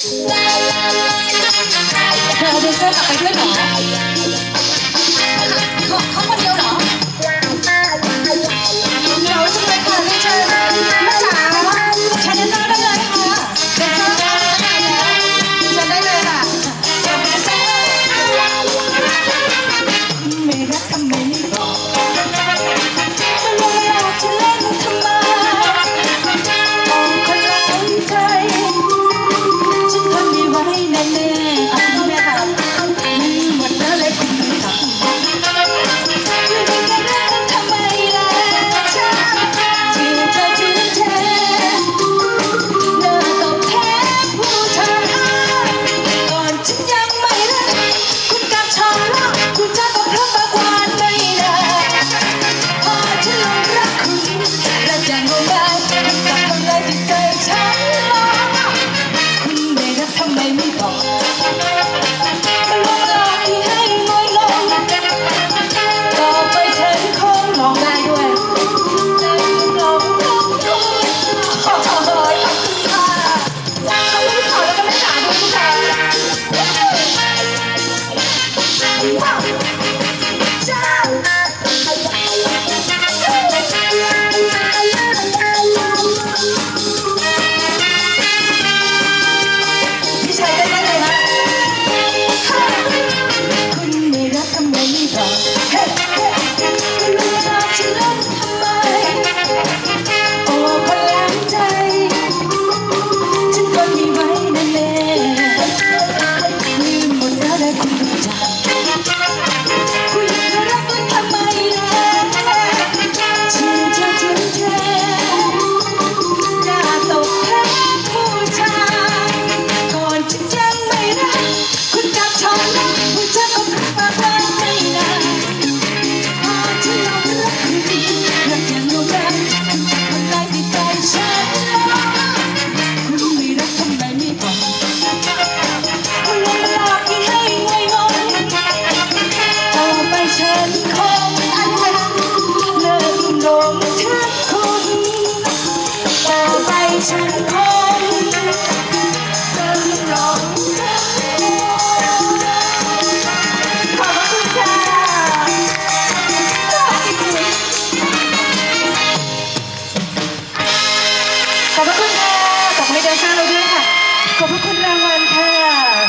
เธอจะาเบเซอร์กับไปด้วยหรอ go back, I'm like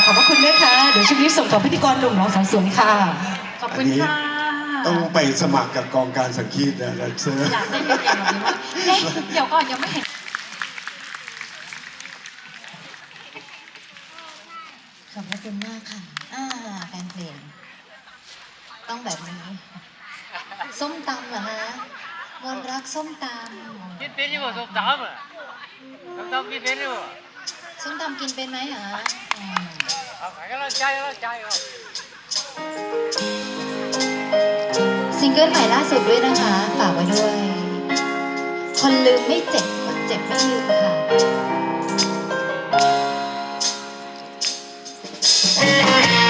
ขอบพระคุณด้วยค่ะ เดี๋ยวช่วงนี้ส่งต่อพิธีกรหนุ่มน้องสาวสวยค่ะ ขอบคุณค่ะ ต้องไปสมัครกับกองการสังคีตนะเซอร์อยากได้เป็นอย่างนี้ว่าเอ๊ะเดี๋ยวก่อนยังไม่เห็นขอบพระคุณมากค่ะอ่าการเพลงต้องแบบนี้ ส้มตำเหรอฮะมนรักส้มตำพี่เป็นอยู่ส้มตำอะต้องำพี่เป็นอยู่ ส้มตำกินเป็นไหมหะเอาขาก็ใจซิงเกิลใหม่ล่าสุดด้วยนะคะฝากไว้ด้วย คนลืมไม่เจ็บคนเจ็บไม่ลืมค่ะ Thank you.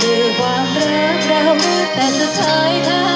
คือความรักเรา แต่สุดท้ายเธอ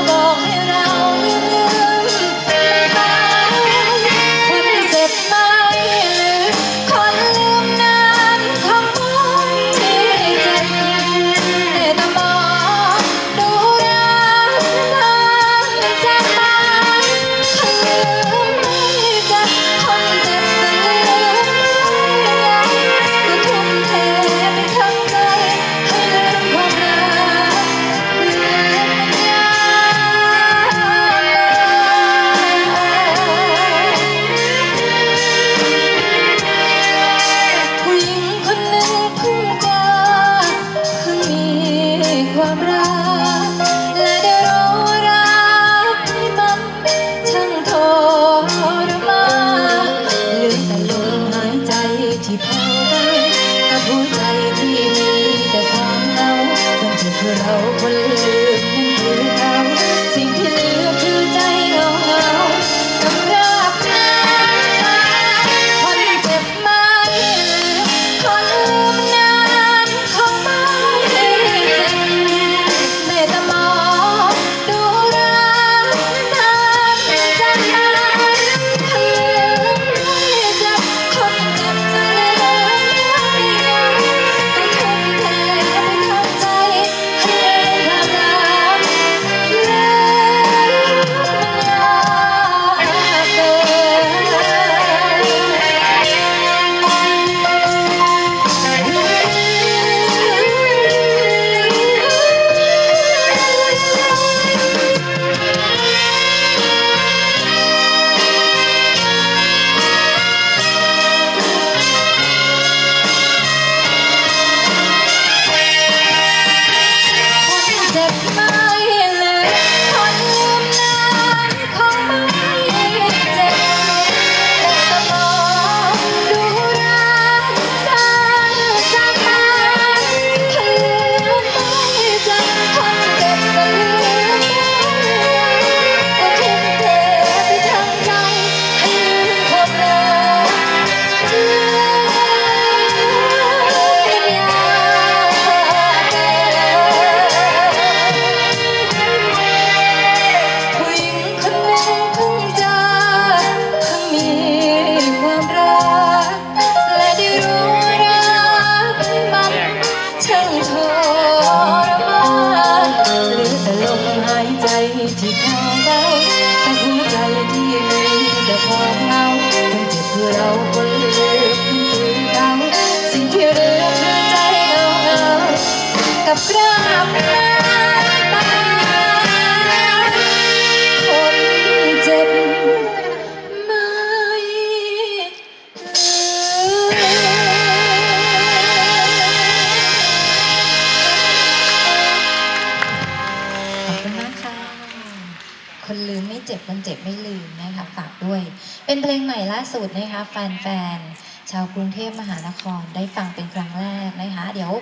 ด้วย เป็นเพลงใหม่ล่าสุดนะคะแฟนๆชาวกรุงเทพมหานครได้ฟังเป็นครั้งแรกนะคะ เดี๋ยว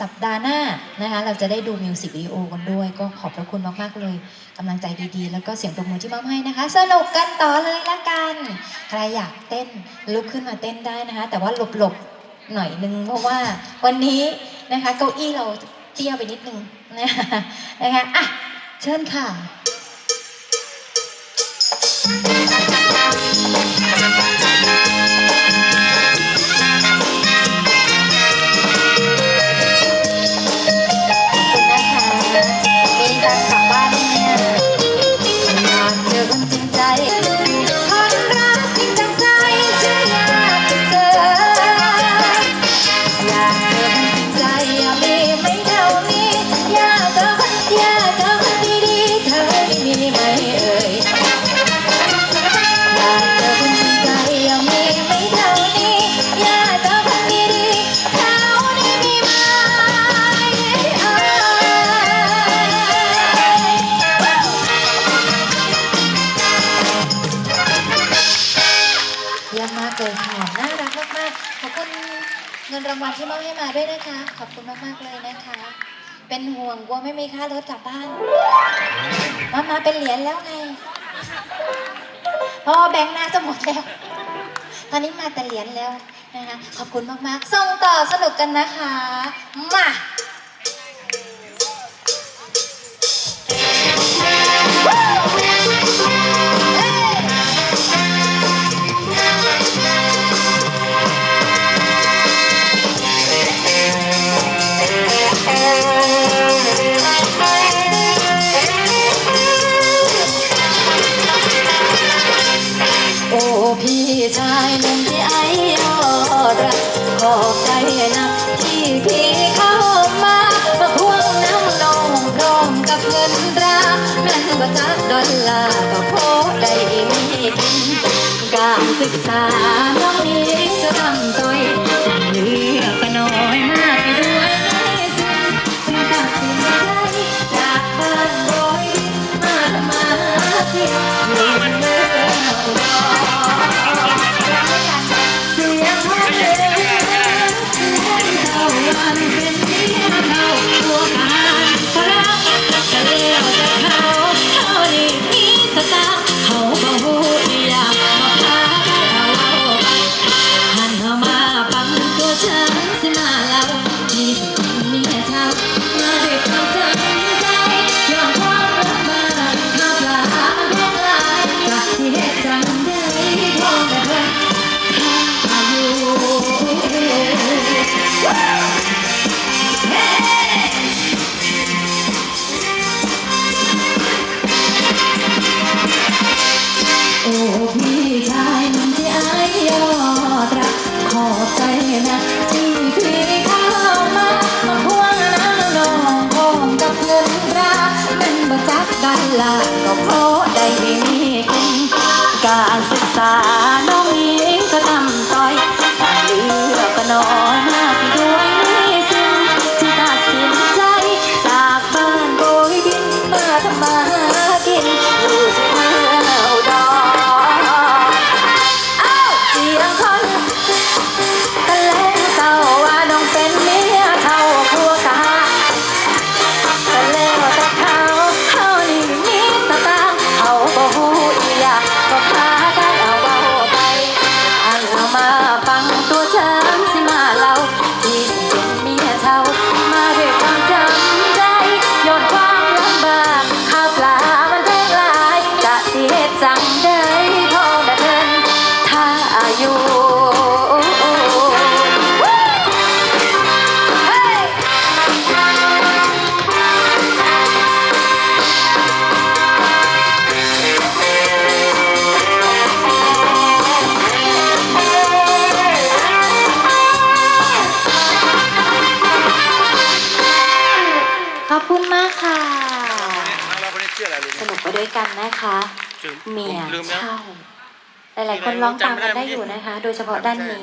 สัปดาห์หน้านะคะ เราจะได้ดูมิวสิกวิดีโอกันด้วย ก็ขอบพระคุณมากๆเลยกำลังใจดีๆ แล้วก็เสียงปรบมือที่มอบให้นะคะ สนุกกันต่อเลยละกัน ใครอยากเต้นลุกขึ้นมาเต้นได้นะคะ แต่ว่าหลบๆหน่อยนึงเพราะว่าวันนี้นะคะเก้าอี้เราเตี้ยไปนิดนึงนะคะนะคะอะเชิญค่ะ ข มากเลยค่ะน่ารักมากๆขอบคุณเงินรางวัลที่มอบให้มาด้วยนะคะ ขอบคุณมากๆเลยนะคะ เป็นห่วงกลัวไม่มีค่ารถกลับบ้าน มามาเป็นเหรียญแล้วไงพราะว่าแบงค์หน้าจะหมดแล้ว ตอนนี้มาแต่เหรียญแล้วนะคะ ขอบคุณมากๆ ส่งต่อสนุกกันนะคะ มา จักดอลลาร์ก็พอได้มีกินการศึกษาน้องนี้จะทำต้อ นนะคะลืมเมียลืมแล้วเช่าหลายๆคนร้องตามกันได้อยู่นะคะ โดยเฉพาะด้านนี้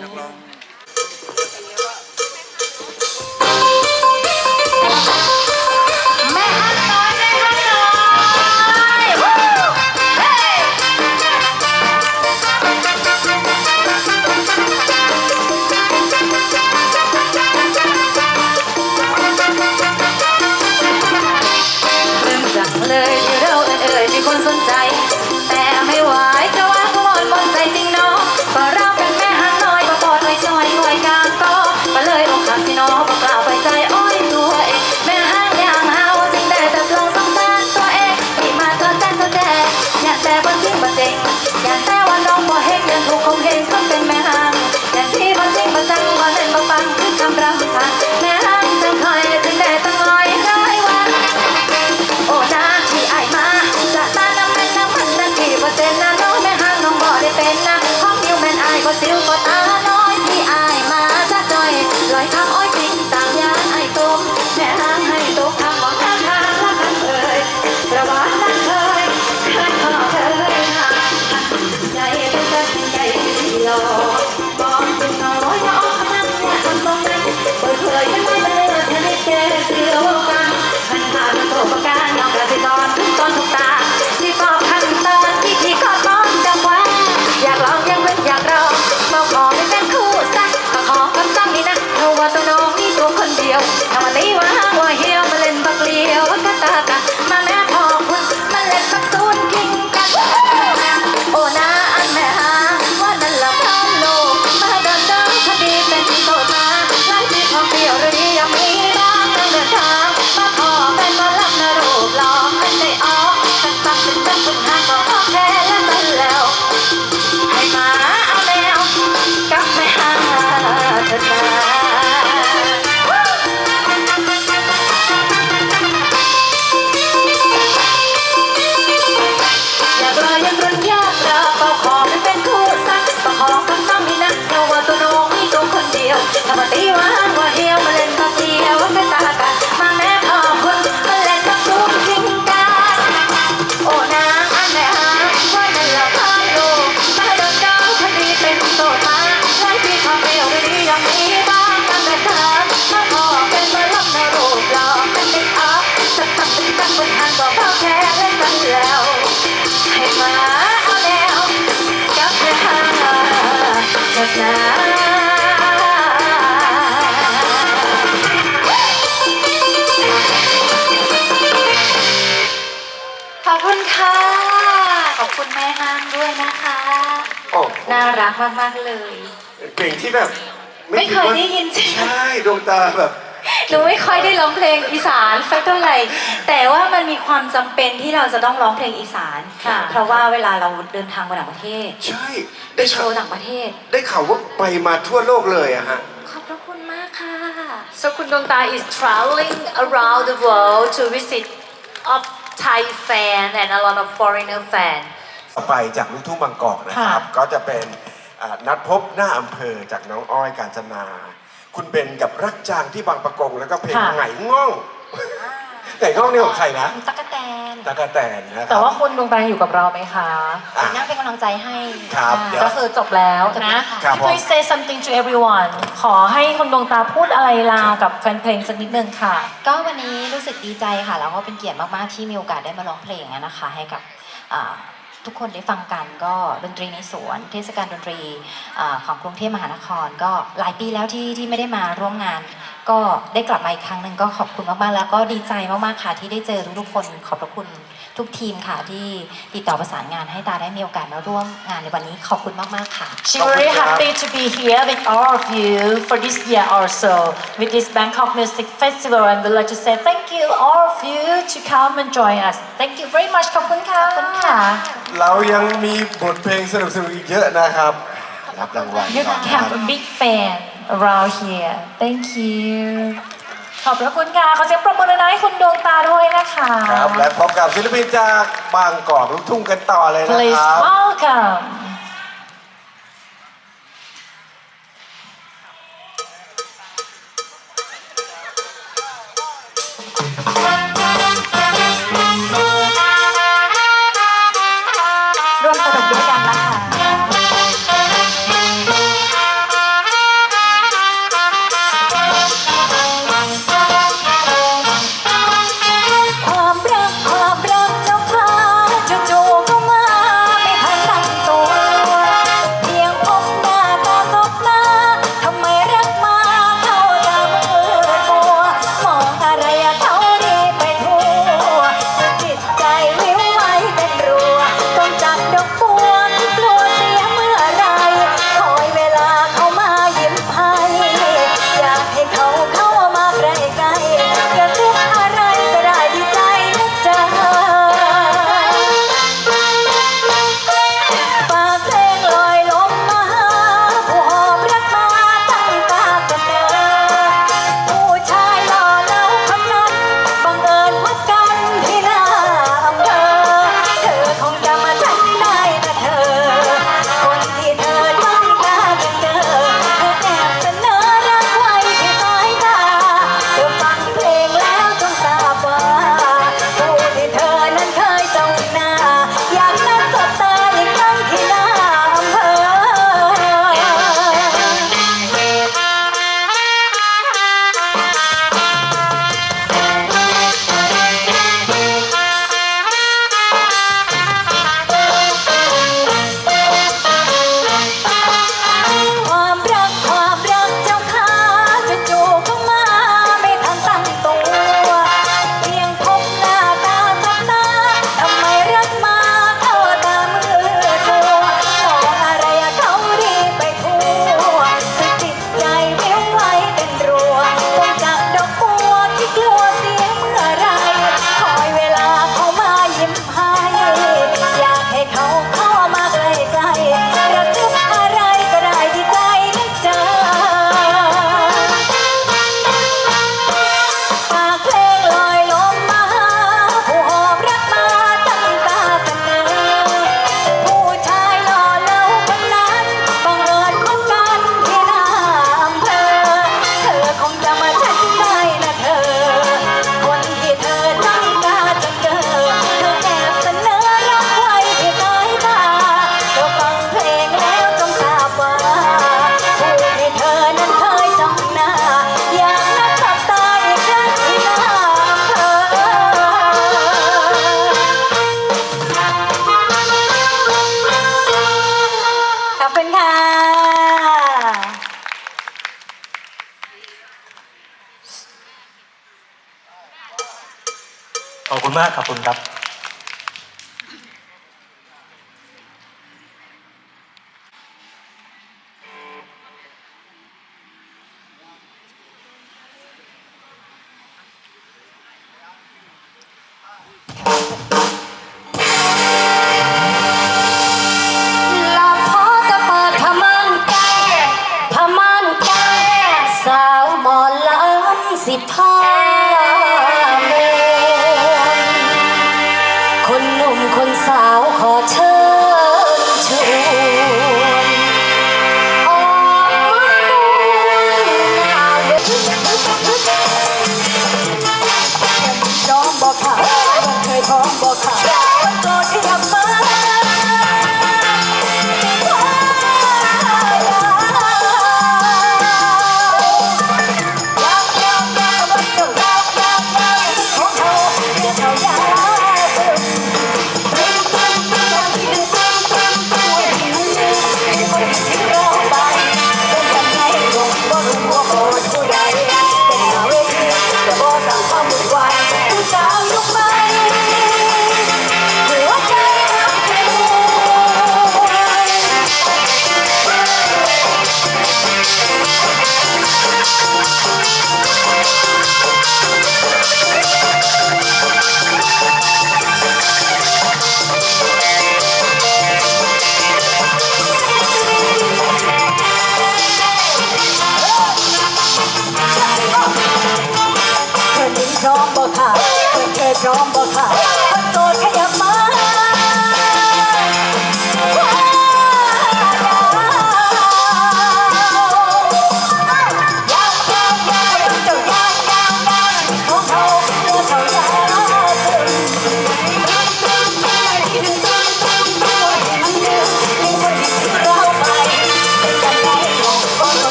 ขอบคุณค่ะ ขอบคุณแม่ห้างด้วยนะคะ โอ้น่ารักมาก ๆ เลยเก่งที่แบบไม่เคยได้ยินใช่ไหม ใช่ดวงตาแบบ หนูไม่ค่อยได้ร้องเพลงอีสานสักเท่าไหร่ แต่ว่ามันมีความจำเป็นที่เราจะต้องร้องเพลงอีสานค่ะเพราะว่าเวลาเราเดินทางไปต่างประเทศ ใช่ไปได้โชข่าวว์ต่างประเทศ ได้ข่าวว่าไปมาทั่วโลกเลยอะฮะ ขอบพระคุณมากค่ะ So Kun Dong Ta is traveling around the world to visit of Thai fan and a lot of foreigner fan. ต่อไปจากลูกทุ่งบางกอกนะครับ ก็จะเป็นอ่านัดพบหน้าอำเภอจากน้องอ้อยกาญจนา คุณเบนกับรักจางที่บางประกงแล้วก็เพลงค่ะไงง่องไงง่องนี่ของใครนะตั๊กแตนตากะแตนนะครับ แต่ว่าคุณดวงตาอยู่กับเราไหมคะอะ นั่งเป็นกำลังใจให้ ครับอ่าเดี๋ยว ก็คือจบแล้วนะ ครับผม Please say something to everyone ขอให้คุณดวงตาพูดอะไรลากับแฟนเพลงสักนิดนึงค่ะ ก็วันนี้รู้สึกดีใจค่ะ แล้วก็เป็นเกียรติมาก ๆ ที่มีโอกาสได้มาร้องเพลงอะนะคะ ให้กับอ่า ทุกคนได้ฟังกันก็ดนตรีในสวน เทศกาลดนตรีของกรุงเทพมหานคร ก็หลายปีแล้วที่ที่ไม่ได้มาร่วมงาน ก็ได้กลับมาอีกครั้งหนึ่งก็ขอบคุณมากๆ แล้วก็ดีใจมากๆค่ะที่ได้เจอทุกๆคนขอบพระคุณทุกทีมค่ะที่ติดต่อประสานงานให้ตาได้มีโอกาสมาร่วมงานในวันนี้ขอบคุณมากๆค่ะ She very happy to be here with all of you for this year also with this Bangkok Music Festival and we'd like to say thank you all of you to come and join us. Thank you very much. ขอบคุณค่ะเรายังมีบทเพลงสนุกๆอีกเยอะนะครับ รับรางวัล You ก่อนนะค have รับ a big fan around here. Thank you. ขอบพระคุณค่ะขอเสียงปรบมือหน่อยให้คุณดวงตาด้วยนะคะครับและพบกับศิลปินจากบางกอกลูกทุ่งกันต่อเลยนะ Please ครับ welcome.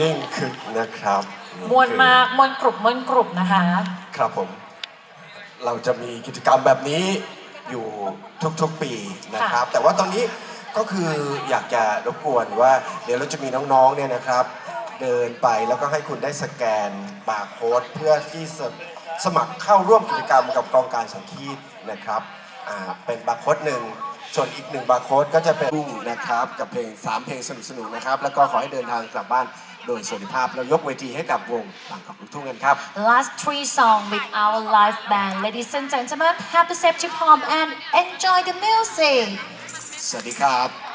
ยิ่งคึกนะครับมวนมากมวนกรุบมวนกรุบนะคะ ครับผม เราจะมีกิจกรรมแบบนี้อยู่ทุกๆปีนะครับ แต่ว่าตอนนี้ก็คืออยากจะรบกวนว่า เดี๋ยวเราจะมีน้องๆเนี่ยนะครับ เดินไปแล้วก็ให้คุณได้สแกนบาร์โค้ดเพื่อที่สสมัครเข้าร่วมกิจกรรมกับกองการสังคีตนะครับอ่าเป็นบาร์โค้ดหนึ่งส่วนอีกหนึ่งบาร์โค้ดก็จะเป็นรุ่งนะครับกับเพลง 3 เพลงสนุกๆนะครับ แล้วก็ขอให้เดินทางกลับบ้าน โดยสวัสดิภาพแล้วยกเวทีให้กับวงบางกอกลูกทุ่งกันครับ Last three song with our live band. Ladies and gentlemen, have a safety pump and enjoy the music. สวัสดีครับ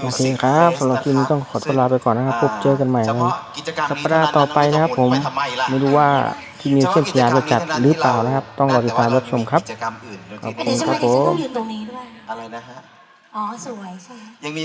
โอ Music เคครับ Fest สำหรับคลิปนี้ต้องขอตัวลาไปก่อนนะครับพบเจอกันใหม่เฉในพาะกิจกรรมสัปนี้ดาห์ต่อไปนะครับผมเท่านั้นนะไม่รู้ว่าที่มิวเซียมสยามจะจัดหรือเปล่านะครับ ต้องรอติดตามรับชมครับกิจกรรมอื่นโดยที่ขอบเดี๋ยวคุจะณมาครับเดี๋ยวฉันผมต้องยืนตรงนี้ด้วยอะไรนะฮะอ๋อสวยใช่ไหมยังมี